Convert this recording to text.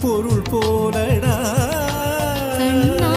பொருள்